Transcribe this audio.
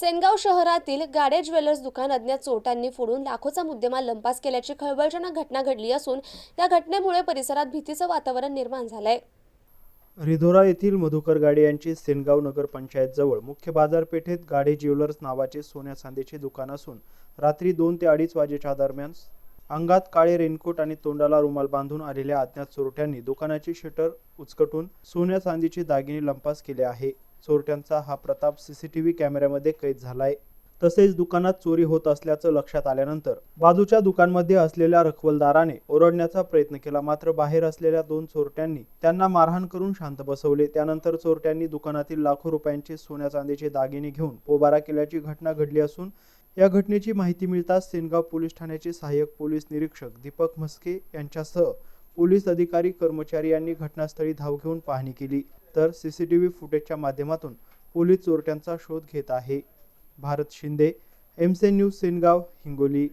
सेनगाव शहरातील गाडे ज्वेलर्स दुकान अज्ञात चोरट्यांनी फोडून लाखोचा मुद्देमाल लंपास केल्याची खळबळजनक घटना घडली असून या घटनेमुळे परिसरात भीतीचं वातावरण निर्माण झालंय. रिधोरा येथील मधुकर गाडे यांची सेनगाव नगरपंचायत जवळ मुख्य बाजारपेठेत गाडे ज्वेलर्स नावाचे सोन्या चांदीचे दुकान असून रात्री दोन ते अडीच वाजेच्या दरम्यान अंगात काळे रेनकोट आणि तोंडाला रुमाल बांधून आलेल्या अज्ञात चोरट्यांनी दुकानाची शटर उचकटून सोन्या चांदीचे दागिने लंपास केले आहे. चोरट्यांचा हा प्रताप सीसीटीव्ही कॅमेऱ्यामध्ये कैद झालाय. तसेच दुकानात चोरी होत असल्याचं लक्षात आल्यानंतर बाजूच्या दुकानमध्ये असलेल्या रखवलदाराने ओरडण्याचा प्रयत्न केला. मात्र बाहेर असलेल्या दोन चोरट्यांनी त्यांना मारहाण करून शांत बसवले. त्यानंतर चोरट्यांनी दुकानातील लाखो रुपयांचे सोन्या चांदीचे दागिने घेऊन पोबारा केल्याची घटना घडली असून या घटनेची माहिती मिळताच सेनगाव पोलीस ठाण्याचे सहाय्यक पोलीस निरीक्षक दीपक म्हस्के यांच्यासह पोलीस अधिकारी कर्मचारी यांनी घटनास्थळी धाव घेऊन पाहणी केली. तर सीसीटीव्ही फुटेजच्या माध्यमातून पोलीस चोरट्यांचा शोध घेत आहे. भारत शिंदे एमसे न्यूज सेनगाव हिंगोली.